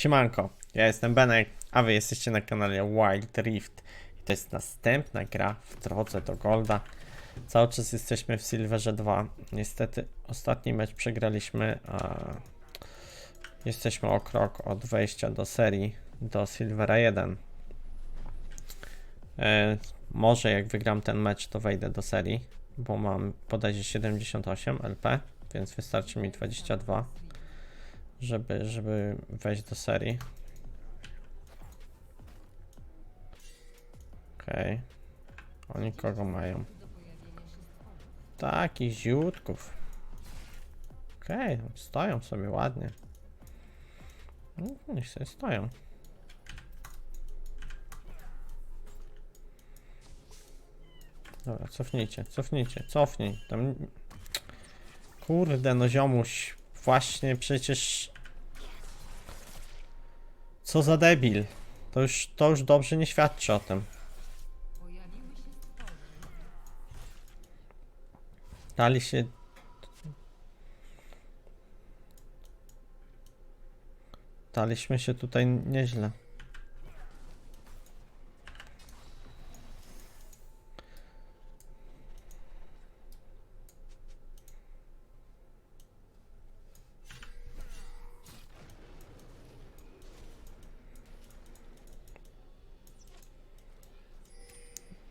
Siemanko, ja jestem Benek, a wy jesteście na kanale Wild Rift. I to jest następna gra w drodze do Golda. Cały czas jesteśmy w Silverze 2. Niestety ostatni mecz przegraliśmy, a jesteśmy o krok od wejścia do serii do Silvera 1. E, może jak wygram ten mecz, to wejdę do serii, bo mam bodajże 78 LP, więc wystarczy mi 22 żeby, żeby wejść do serii. Okej. Oni kogo mają? Takich ziutków. Okej, no, stoją sobie ładnie. No, niech sobie stoją. Dobra, cofnijcie, cofnijcie, cofnij. Tam... Kurde, no ziomuś. Właśnie przecież... Co za debil. To już, to już dobrze nie świadczy o tym. Dali się... Daliśmy się tutaj nieźle.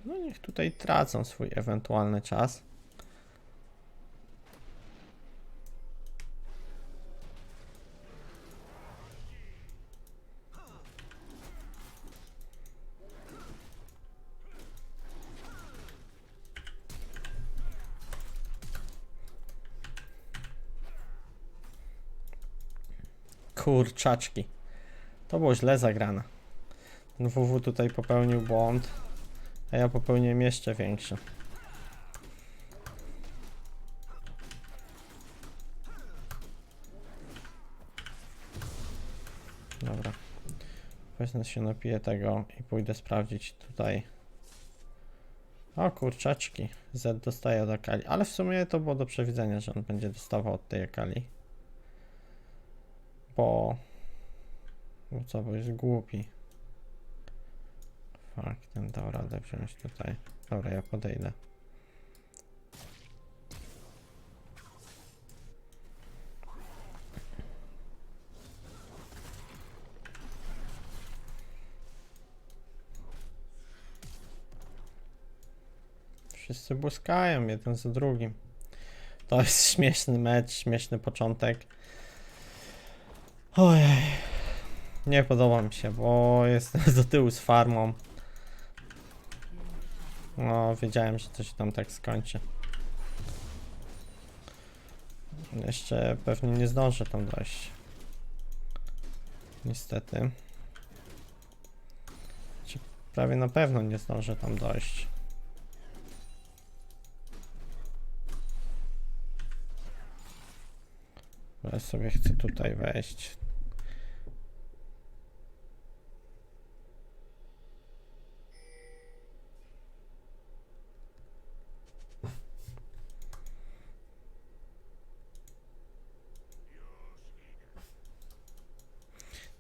No niech tutaj tracą swój ewentualny czas. Kurczaczki. To było źle zagrane. Ten WW tutaj popełnił błąd. A ja popełniłem jeszcze większy. Dobra. Wezmę się napiję tego i pójdę sprawdzić tutaj. O kurczaczki. Z dostaje od Akali. Ale w sumie to było do przewidzenia, że on będzie dostawał od tej Akali. Bo... Bo co, bo jest głupi. Fuck, ten dał radę wziąć tutaj. Dobra, ja podejdę. Wszyscy błyskają jeden za drugim. To jest śmieszny mecz, śmieszny początek. Ojej. Nie podoba mi się, bo jestem do tyłu z farmą. No, wiedziałem, że to się tam tak skończy. Jeszcze pewnie nie zdążę tam dojść. Niestety. Prawie na pewno nie zdążę tam dojść. Ale sobie chcę tutaj wejść.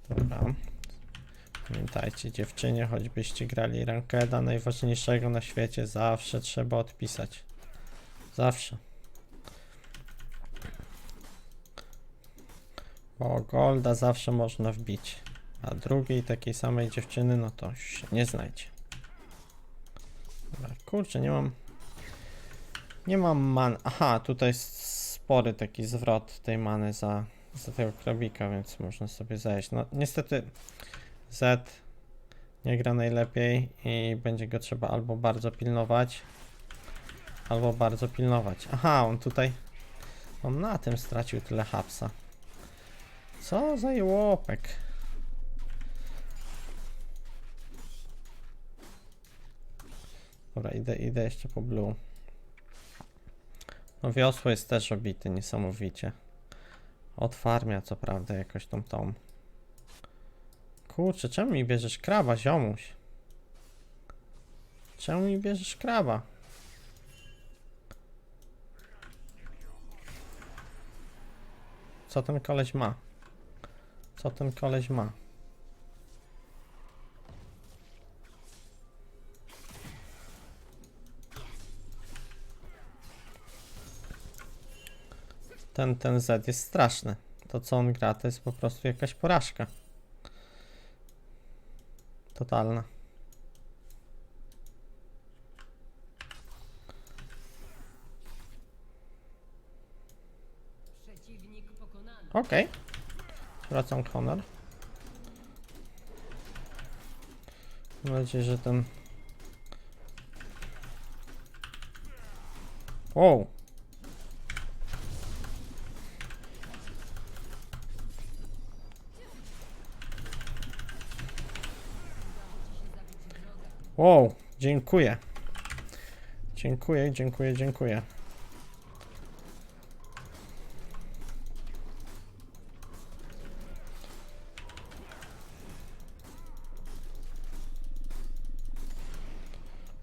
Dobra. Pamiętajcie, dziewczynie, choćbyście grali rankeda najważniejszego na świecie, zawsze trzeba odpisać. Zawsze. Bo Golda zawsze można wbić. A drugiej takiej samej dziewczyny, no to się nie znajdzie. Kurczę, nie mam. Nie mam man. Aha, tutaj jest spory taki zwrot tej many za, za tego krabika, więc można sobie zejść. No niestety Z nie gra najlepiej i będzie go trzeba albo bardzo pilnować, albo bardzo pilnować. Aha, on tutaj. On na tym stracił tyle hapsa. Co za jełopek. Dobra, idę, idę jeszcze po blue. No wiosło jest też obity niesamowicie. Od farmia co prawda jakoś tą tą. Kurczę, czemu mi bierzesz kraba, ziomuś? Czemu mi bierzesz kraba? Co ten koleś ma? Co ten koleś ma? Ten, ten Z jest straszny. To co on gra to jest po prostu jakaś porażka. Totalna. Okej. Wracam honor. Mam nadzieję, że ten... Wow. Wow, dziękuję. Dziękuję, dziękuję, dziękuję.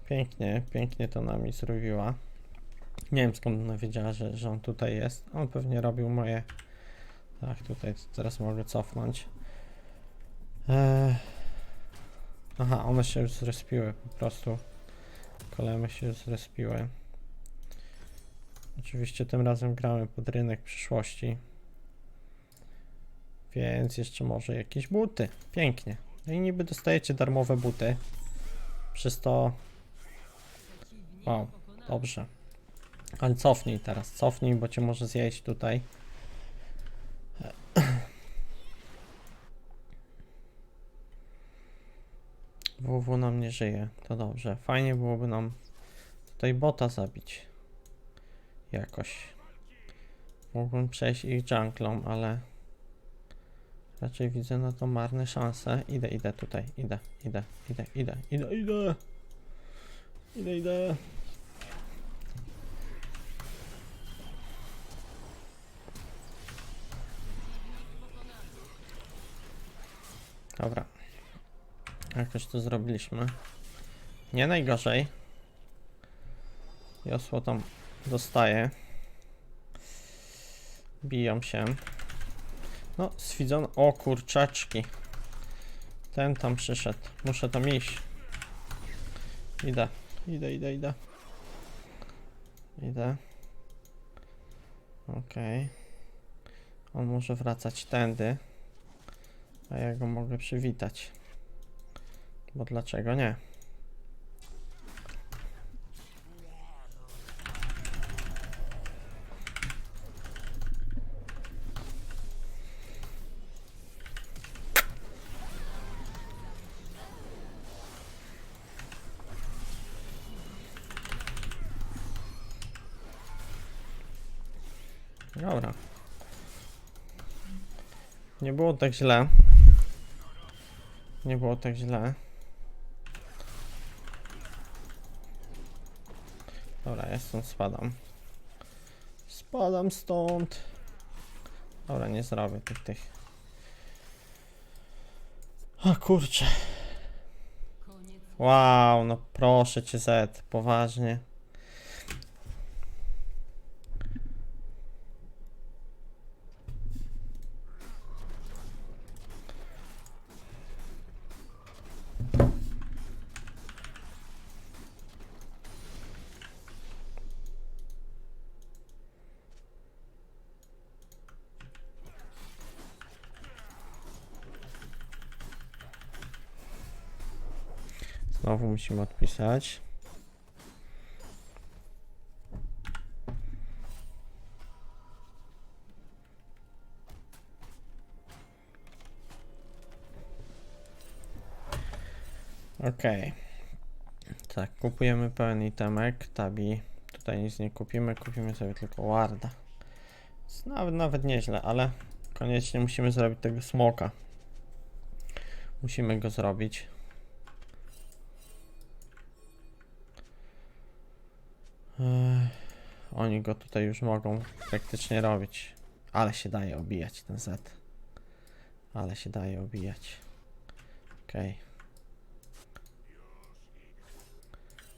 Pięknie, pięknie to nami zrobiła. Nie wiem skąd ona wiedziała, że, że on tutaj jest. On pewnie robił moje. Tak, tutaj teraz mogę cofnąć. Eee... Aha, one się już zrespiły po prostu. Kolemy się już zrespiły. Oczywiście tym razem gramy pod rynek przyszłości. Więc jeszcze może jakieś buty. Pięknie. No i niby dostajecie darmowe buty. Przez to Wow, dobrze. Ale cofnij teraz, cofnij, bo cię może zjeść tutaj. WW nam nie żyje, to dobrze. Fajnie byłoby nam tutaj bota zabić. Jakoś. Mógłbym przejść ich junglą, ale raczej widzę na to marne szanse. Idę, idę tutaj, idę, idę, idę, idę, idę, idę. Idę, idę. Dobra. Jakoś to zrobiliśmy. Nie najgorzej. Josło tam dostaje. Biją się. No, swidzon. O kurczaczki. Ten tam przyszedł. Muszę tam iść. Idę. Idę, idę, idę. Idę. Okej. On może wracać tędy. A ja go mogę przywitać. Bo dlaczego nie? Dobra. Nie było tak źle. Nie było tak źle. Dobra, ja stąd spadam. Spadam stąd. Dobra, nie zrobię tych tych. O kurczę. Wow, no proszę cię Z, poważnie. Znowu musimy odpisać. Okej. Tak, kupujemy pełen itemek, tabi. Tutaj nic nie kupimy, kupimy sobie tylko warda. Nawet, nawet nieźle, ale koniecznie musimy zrobić tego smoka. Musimy go zrobić. Oni go tutaj już mogą praktycznie robić. Ale się daje obijać ten Z. Ale się daje obijać. Okej.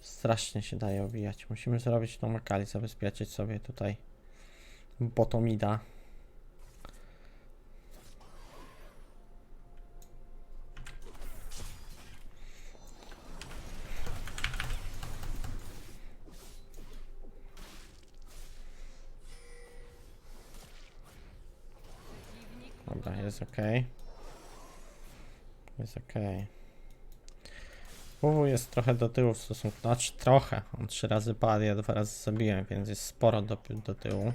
Strasznie się daje obijać. Musimy zrobić tą Akali, zabezpieczyć sobie tutaj Botomida. Dobra, jest ok. Jest ok. WW jest trochę do tyłu w stosunku, znaczy trochę. On trzy razy padł, ja dwa razy zabiłem, więc jest sporo do, do tyłu.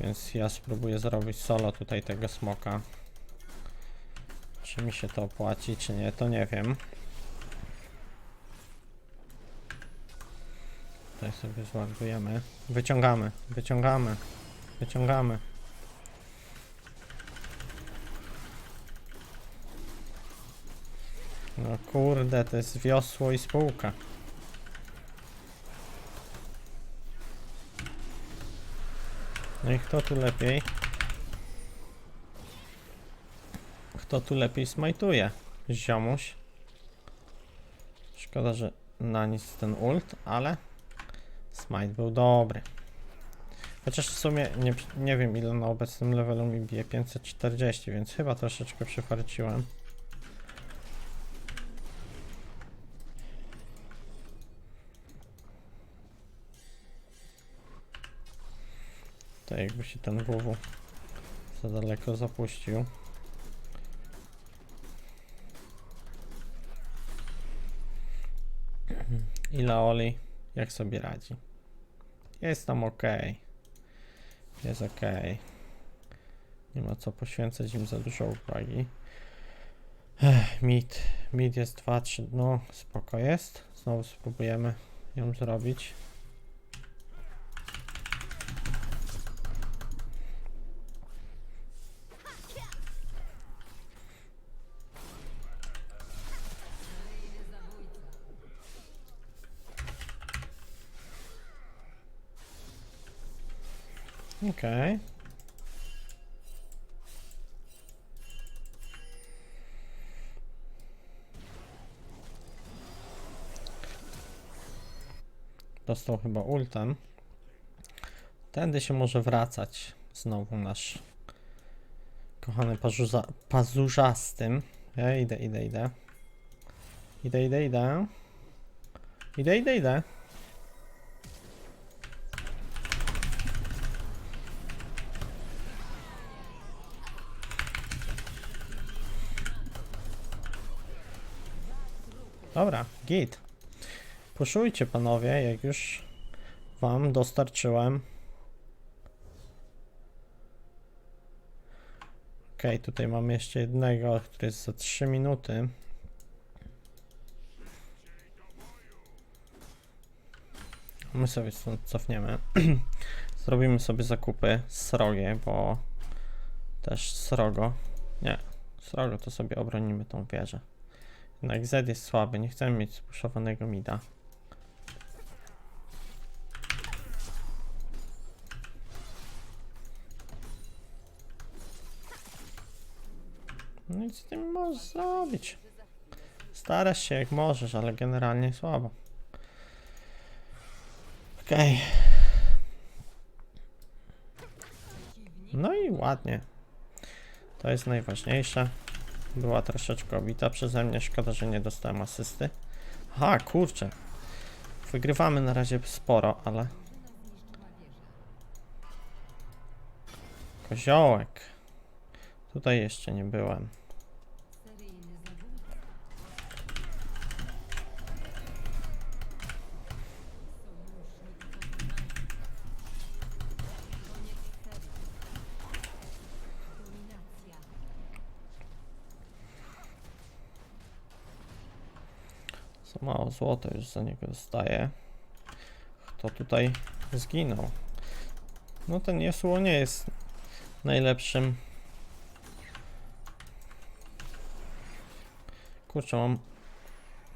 Więc ja spróbuję zrobić solo tutaj tego smoka. Czy mi się to opłaci, czy nie, to nie wiem. Tutaj sobie zładujemy. Wyciągamy, wyciągamy, wyciągamy. No kurde, to jest wiosło i spółka. No i kto tu lepiej? Kto tu lepiej smajtuje? Ziomuś. Szkoda, że na nic ten ult, ale smite był dobry. Chociaż w sumie nie, nie wiem ile na obecnym levelu mi bije 540, więc chyba troszeczkę przyfarciłem. To jakby się ten WW za daleko zapuścił. I Laoli, jak sobie radzi? Jest tam ok. Jest ok. Nie ma co poświęcać im za dużo uwagi. Ech, Mid. Mid jest 2-3. No, spoko jest. Znowu spróbujemy ją zrobić. Okej. Dostał chyba ultem. Tędy się może wracać znowu nasz kochany pazuza, pazurzastym. Ja idę, idę, idę. Idę, idę, idę. Idę, idę, idę. Dobra, git. Puszujcie panowie, jak już wam dostarczyłem. Okej, tutaj mamy jeszcze jednego, który jest za 3 minuty. My sobie stąd cofniemy. Zrobimy sobie zakupy srogie, bo też srogo. Nie, srogo to sobie obronimy tą wieżę. Jednak Z jest słaby, nie chcemy mieć spuszowanego mida. No i z tym możesz zrobić. Starasz się jak możesz, ale generalnie słabo. Okej. No i ładnie. To jest najważniejsze. Była troszeczkę obita przeze mnie, szkoda, że nie dostałem asysty. Aha, kurczę. Wygrywamy na razie sporo, ale... Koziołek. Tutaj jeszcze nie byłem. Mało złota już za niego dostaję. Kto tutaj zginął? No ten Yasuo nie jest najlepszym. Kurczę, mam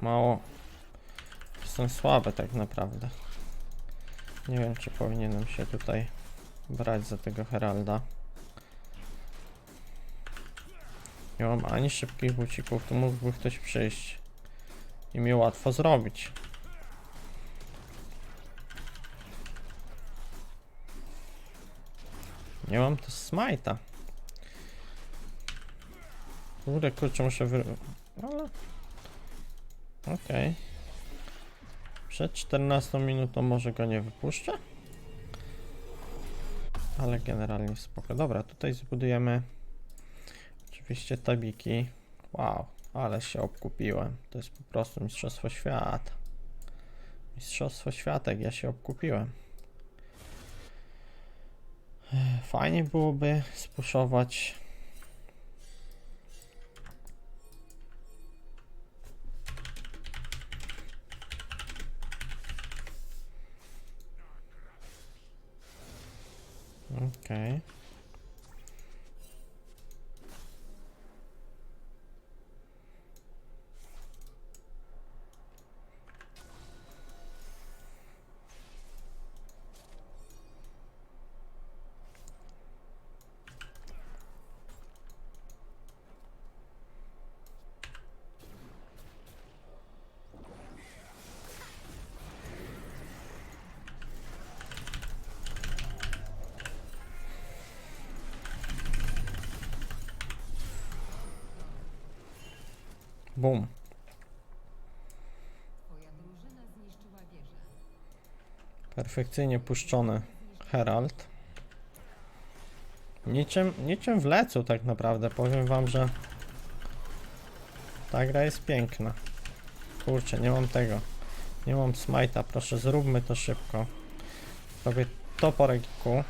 mało. Jestem słaby tak naprawdę. Nie wiem, czy powinienem się tutaj brać za tego Heralda. Nie mam ani szybkich bucików, tu mógłby ktoś przyjść i mi łatwo zrobić. Nie mam też smajta. Kurde, kurczę, muszę wy... Ale... Okej. Przed 14 minutą może go nie wypuszczę. Ale generalnie spoko. Dobra, tutaj zbudujemy Oczywiście tabiki. Wow, ale się obkupiłem. To jest po prostu Mistrzostwo Świata. Mistrzostwo Świata, jak ja się obkupiłem. Fajnie byłoby spuszować. Okej. Perfekcyjnie puszczony Herald. Niczym, niczym w lecu tak naprawdę. Powiem wam, że ta gra jest piękna. Kurczę, nie mam tego. Nie mam smite'a. Proszę, zróbmy to szybko. Robię to po regiku.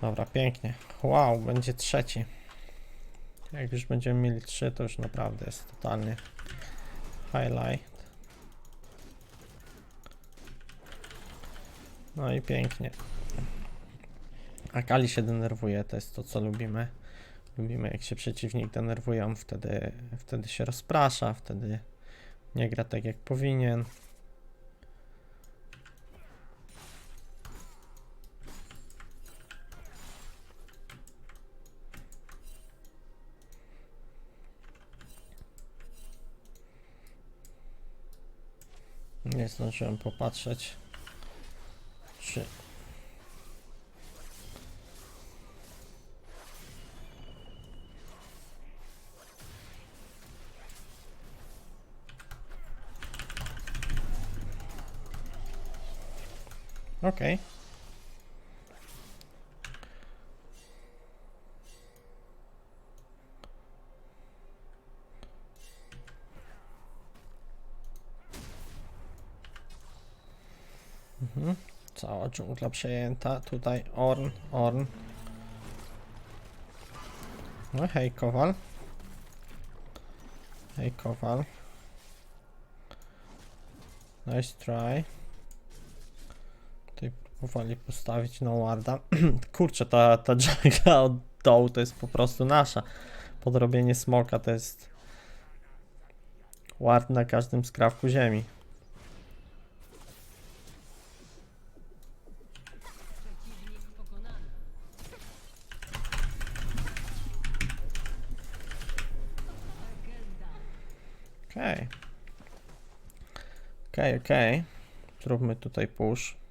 Dobra, pięknie. Wow, będzie trzeci. Jak już będziemy mieli trzy, to już naprawdę jest totalnie highlight. No i pięknie. A Kali się denerwuje, to jest to, co lubimy. Lubimy, jak się przeciwnik denerwują, wtedy, wtedy się rozprasza, wtedy nie gra tak, jak powinien. Nie zdążyłem popatrzeć, czy Okej. Mhm. Cała dżungla przejęta. Tutaj Orn, Orn. No hej, Kowal. Hej, Kowal. Nice try. Tutaj próbowali postawić na warda. Kurczę, ta, ta dżungla od dołu to jest po prostu nasza. Podrobienie smoka to jest ward na każdym skrawku ziemi. Przeciwnik pokonany. Legenda. Okej. Okej, okej. Zróbmy tutaj push.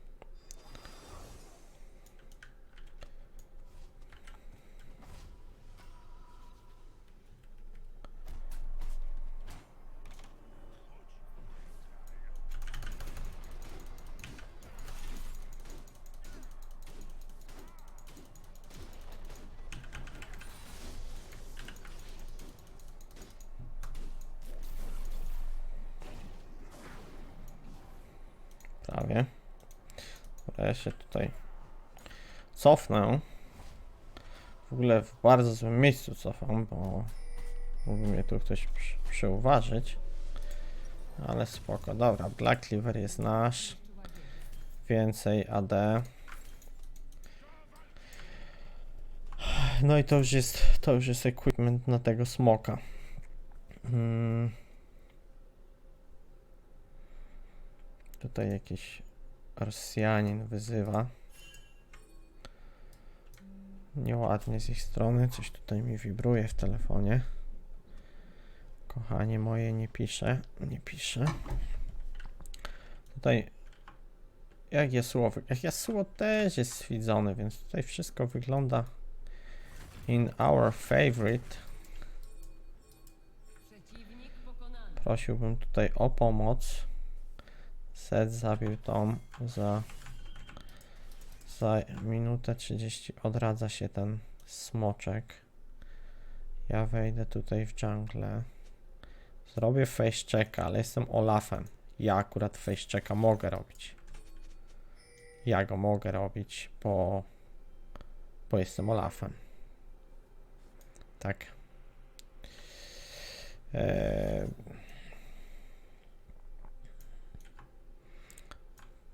Dobra, ja się tutaj cofnę. W ogóle w bardzo złym miejscu cofam, bo mógłby mnie tu ktoś przy, przyuważyć. Ale spoko. Dobra, Black Cleaver jest nasz. Więcej AD. No i to już jest, to już jest equipment na tego smoka. Mm. Tutaj jakiś Rosjanin wyzywa. Nieładnie z ich strony, coś tutaj mi wibruje w telefonie. Kochanie moje, nie pisze, nie pisze. Tutaj jak wy- jak Yasuo też jest swidzony, więc tutaj wszystko wygląda in our favorite. Prosiłbym tutaj o pomoc. Set zabił Tom za za minutę 30 odradza się ten smoczek. Ja wejdę tutaj w jungle. Zrobię face checka, ale jestem Olafem. Ja akurat face checka mogę robić. Ja go mogę robić, bo, bo jestem Olafem. Tak. Eee...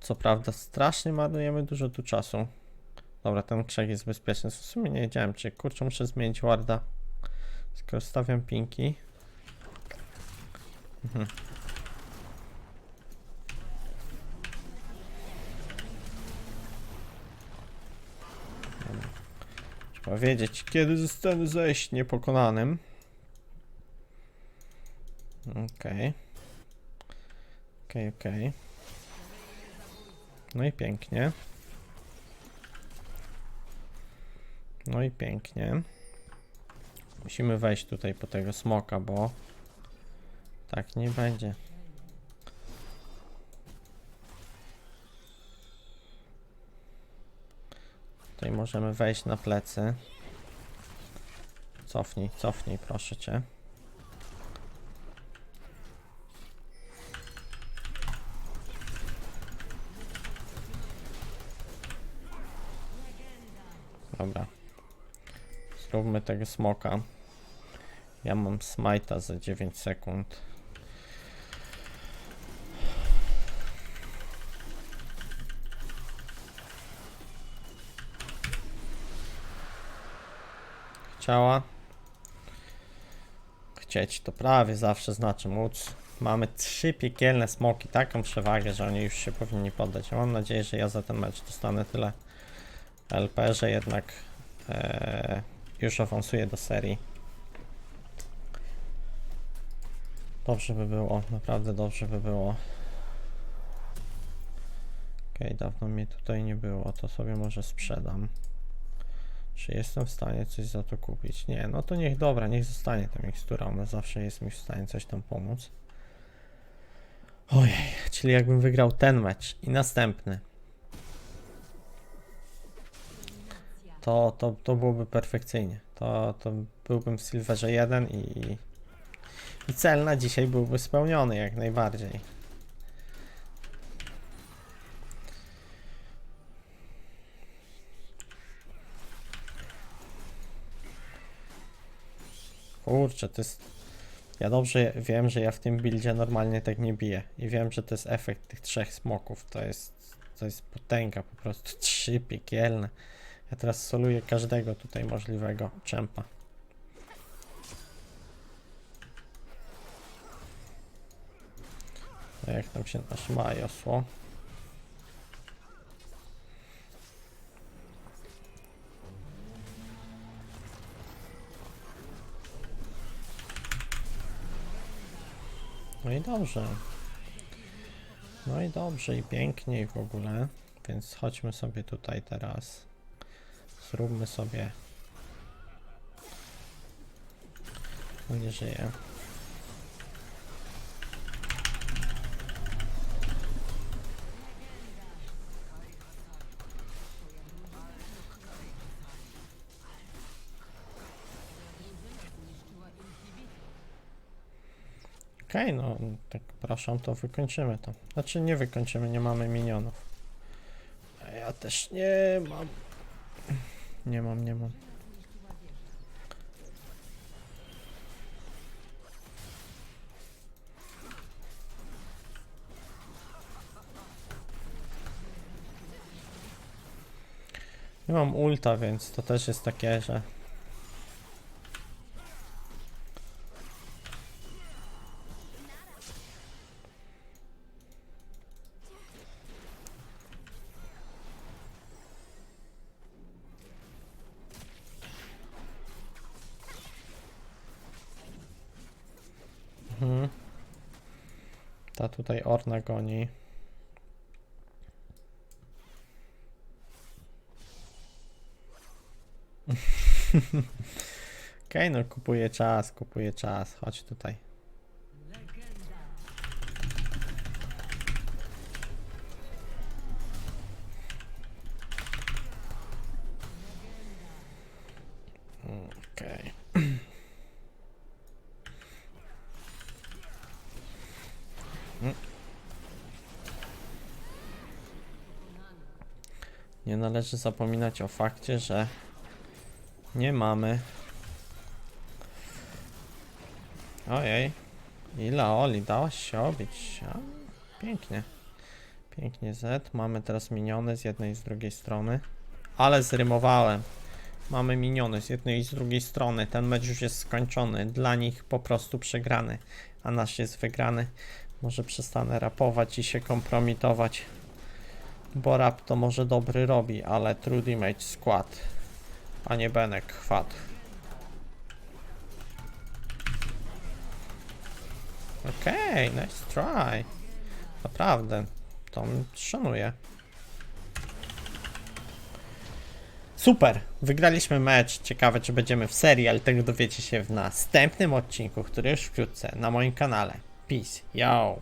Co prawda strasznie marnujemy dużo tu czasu. Dobra, ten krzak jest bezpieczny. W sumie nie wiedziałem, czy kurczę muszę zmienić warda. Skoro stawiam pinki. Mhm. Trzeba wiedzieć, kiedy zostanę zejść niepokonanym. Okej. Okej, okej. No i pięknie. No i pięknie. Musimy wejść tutaj po tego smoka, bo tak nie będzie. Tutaj możemy wejść na plecy. Cofnij, cofnij, proszę cię. Dobra. Zróbmy tego smoka. Ja mam smajta za 9 sekund. Chciała. Chcieć to prawie zawsze znaczy móc. Mamy trzy piekielne smoki, taką przewagę, że oni już się powinni poddać. Mam nadzieję, że ja za ten mecz dostanę tyle LP, że jednak e, już awansuję do serii. Dobrze by było, naprawdę dobrze by było. Okej, dawno mnie tutaj nie było, to sobie może sprzedam. Czy jestem w stanie coś za to kupić? Nie, no to niech dobra, niech zostanie ta mikstura, ona zawsze jest mi w stanie coś tam pomóc. Ojej, czyli jakbym wygrał ten mecz i następny, to, to, to byłoby perfekcyjnie. To, to byłbym w Silverze 1 i, i cel na dzisiaj byłby spełniony jak najbardziej. Kurczę, to jest... Ja dobrze wiem, że ja w tym buildzie normalnie tak nie biję. I wiem, że to jest efekt tych trzech smoków. To jest, to jest potęga po prostu. Trzy piekielne. Ja teraz soluję każdego tutaj możliwego czempa. A jak tam się nasz majosło? No i dobrze. No i dobrze, i pięknie, i w ogóle. Więc chodźmy sobie tutaj teraz. Zróbmy sobie. No nie żyje. Okej, no tak proszę, to wykończymy to. Znaczy nie wykończymy, nie mamy minionów. A ja też nie mam. Nie mam, nie mam. Nie mam ulta, więc to też jest takie, że Ta tutaj Orna goni. Okej, no kupuję czas, kupuję czas. Chodź tutaj. Legenda. Okej. Nie należy zapominać o fakcie, że nie mamy. Ojej. Ile Oli, dałaś się obić. A, pięknie. Pięknie Z. Mamy teraz miniony z jednej i z drugiej strony. Ale zrymowałem. Mamy miniony z jednej i z drugiej strony. Ten mecz już jest skończony. Dla nich po prostu przegrany. A nasz jest wygrany. Może przestanę rapować i się kompromitować. Bo rap to może dobry robi, ale Trudy Mage skład. A nie Benek chwat. Okej, nice try. Naprawdę, to szanuję. Super, wygraliśmy mecz. Ciekawe, czy będziemy w serii, ale tego dowiecie się w następnym odcinku, który już wkrótce na moim kanale. Peace, yo!